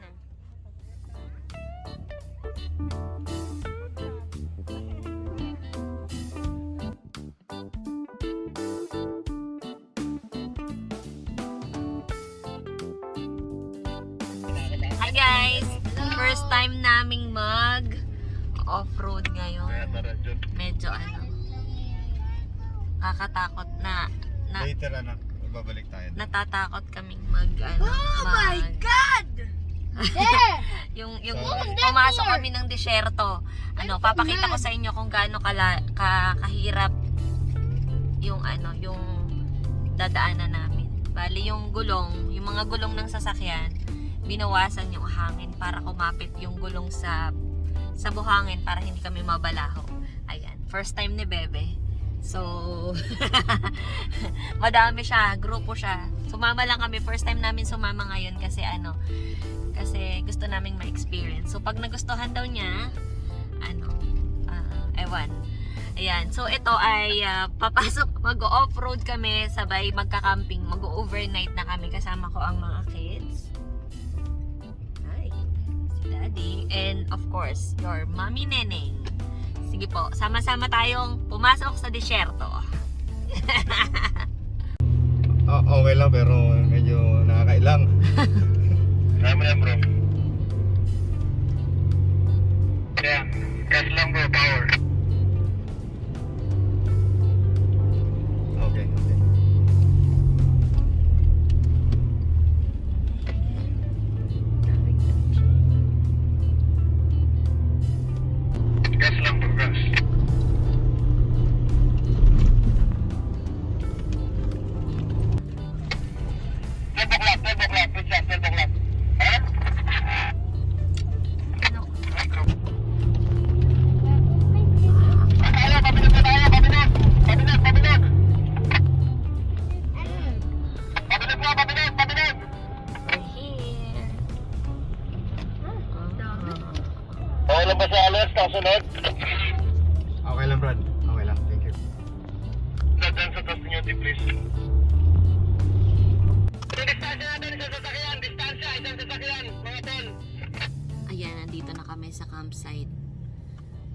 na. Hi guys! First time naming mag off-road ngayon. Medyo ano, kakatakot na. na Later anak, babalik tayo. Natatakot kaming mag ano, Oh my God! Yung yung pumasok kami ng disyerto. Ano, papakita ko sa inyo kung gaano kala, ka, kahirap yung ano, yung dadaanan namin. Bali yung gulong, yung mga gulong ng sasakyan, binawasan yung hangin para kumapit yung gulong sa sa buhangin para hindi kami mabalaho. Ayan, first time ni Bebe. So, madami siya, grupo siya. Sumama lang kami, first time namin sumama ngayon kasi ano, kasi gusto naming ma-experience. So, pag nagustuhan daw niya, ano, ah, ewan. Ayan. So, ito ay ah, papasok, mag-off-road kami, sabay magka-camping, mag-overnight na kami. Kasama ko ang mga kids. Hi. Si Daddy. And, of course, your mommy neneng. Sige po, sama-sama tayong pumasok sa disyerto. Ah, okay lang, pero medyo nakakailang. Kaya mo yan, bro. Kaya, gas lang bro, power. Kasunod? Okay lang, Brad. Okay lang, thank you. Dadaan sa taas niyo, please. Distansya natin, isang sasakyan! Distansya, isang sasakyan! Mga tol! Ayan, nandito na kami sa campsite.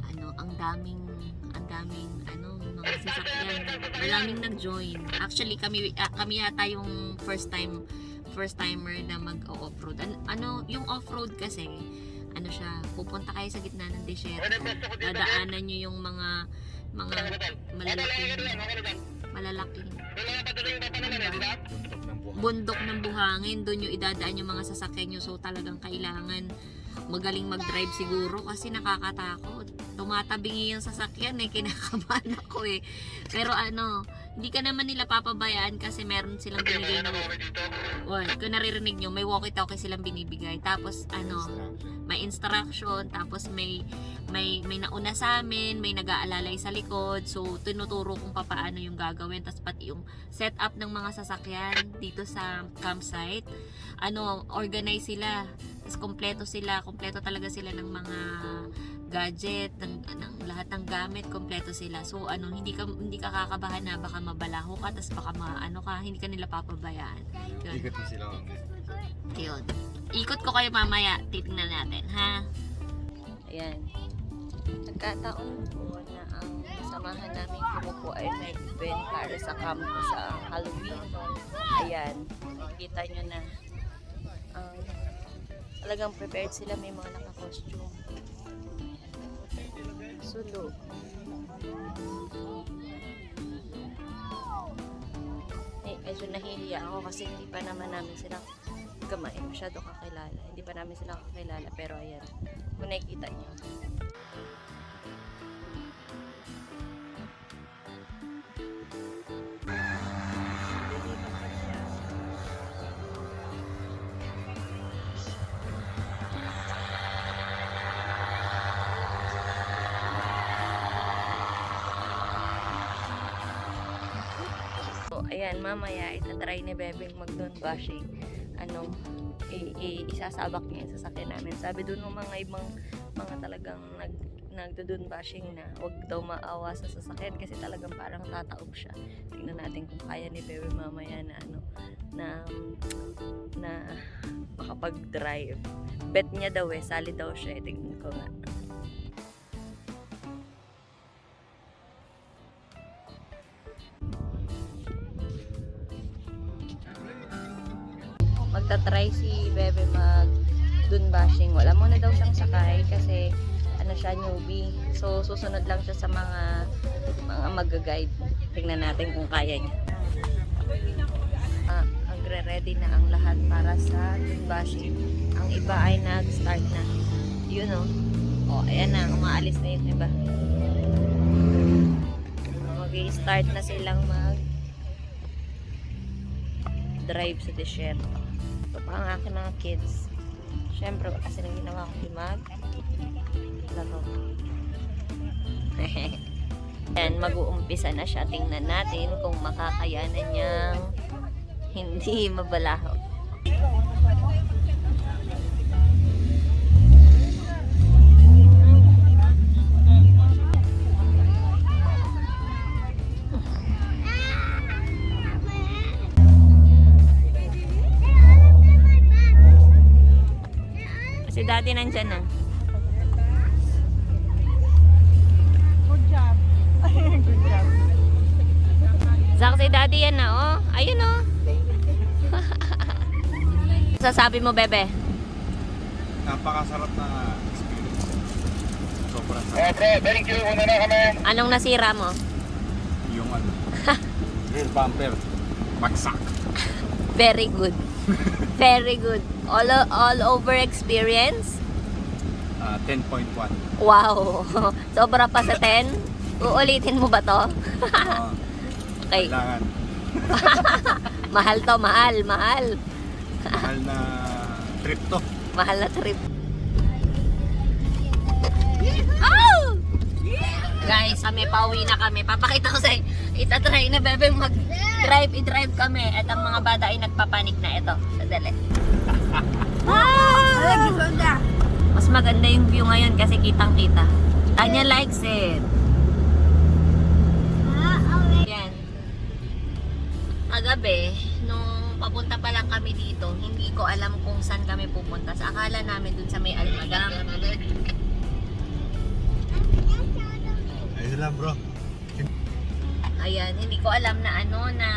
Ano, ang daming, ang daming, ano, mga sasakyan. Maraming nag-join. Actually, kami, ah, kami yata yung first time, first timer na mag-off-road. An- ano, yung off-road kasi, ano siya, pupunta kayo sa gitna ng desierto. Dadaanan nyo yung mga, mga malalaking, malalaking bundok ng buhangin, doon yung idadaan yung mga sasakyan nyo. So talagang kailangan magaling mag-drive siguro kasi nakakatakot. Tumatabingi yung sasakyan eh, kinakabahan ako eh. Pero ano, hindi ka naman nila papabayaan kasi meron silang binigay na well, kung naririnig nyo, may walkie-talkie silang binibigay. Tapos ano, may instruction, tapos may may may nauna sa amin, may nag-aalalay sa likod. So tinuturo kung papaano yung gagawin, tapos pati yung setup ng mga sasakyan dito sa campsite. Ano, organize sila. Tapos kompleto sila, kompleto talaga sila ng mga gadget, ng, ng lahat ng gamit, kompleto sila. So ano, hindi ka hindi ka kakabahan na baka mabalaho ka, tapos baka ma, ano ka, hindi ka nila papabayaan. Yun. Ikot mo sila. Yun. Ikot ko kayo mamaya. Titingnan natin, ha? Ayan. Nagkataon po na ang samahan namin kumupo ay may event para sa camp sa Halloween. Ayan. Kita nyo na. Talagang prepared sila. May mga naka-costume. Sulo. Eh, medyo nahihiya ako kasi hindi pa naman namin sila gamay masyado kakilala. Hindi pa namin sila kakilala pero ayan, kung nakikita niyo. Ayan, mamaya itatry ni Bebeng mag-doon bashing. Ano, i- i- isasabak niya yung sasakyan namin. Sabi doon ng mga ibang mga talagang nag nagdo-doon bashing na wag daw maawa sa sasakyan kasi talagang parang tataob siya. Tingnan natin kung kaya ni Bebe mamaya na ano na na makapag-drive. Bet niya daw eh, sali daw siya. Eh, Tingnan ko nga. Magta-try si Bebe mag dun bashing. Wala muna daw siyang sakay kasi ano siya newbie. So susunod lang siya sa mga mga mag-guide. Tingnan natin kung kaya niya. Ah, magre-ready na ang lahat para sa dun bashing. Ang iba ay nag-start na. Yun oh. Oh, ayan na, umaalis na yung iba. Mag-start na silang mag drive sa desierto. Ito pa ang aking mga kids. Siyempre, kasi nang ginawa ko di mag laro. Yan, mag-uumpisa na siya. Tingnan natin kung makakayanan niyang hindi mabalaho. Daddy nandyan na. Good job. Good job. Zak, si daddy yan na, oh. Ayun, oh. Sasabi mo, bebe. Napakasarap na experience. Sobrang sarap. bro, thank you. Una na kami. Anong nasira mo? Yung ano, rear bumper, bagsak. Very good. Very good. All, all over experience? Ah, 10.1. Wow. Sobra pa sa 10? Uulitin mo ba to? Ah, Okay. kailangan. Mahal to, mahal, mahal. Mahal na trip to. Mahal na trip. Oh! Guys, kami pauwi na kami. Papakita ko sa inyo. Itatry na bebe mag-drive. I-drive kami. At ang mga bata ay nagpapanik na ito. Sadali. Ah! Mas maganda yung view ngayon kasi kitang-kita. Tanya likes it. Yan. Kagabi, nung papunta pa lang kami dito, hindi ko alam kung saan kami pupunta. Sa akala namin dun sa may Almagang. Ayun lang bro. Ayan, hindi ko alam na ano na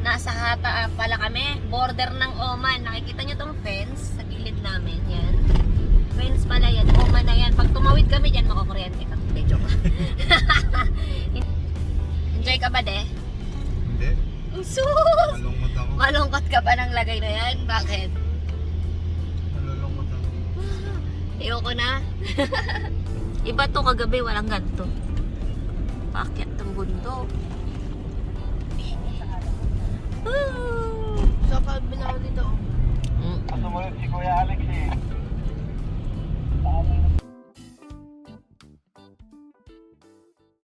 nasa hata ah, pala kami. Border ng Oman. Nakikita nyo tong fence sa gilid namin. Yan. Fence pala yan. Oman na yan. Pag tumawid kami dyan, makukuryente ka. Hindi, joke. Enjoy ka ba, de? Hindi. Sus! Malungkot ako. Malungkot ka ba ng lagay na yan? Bakit? Malulungkot ako. Ayoko na. Iba to kagabi, walang ganto. Paakyat ng bundok. Sa kalbi na ako dito. Mm. Kasunod si Kuya Alex eh.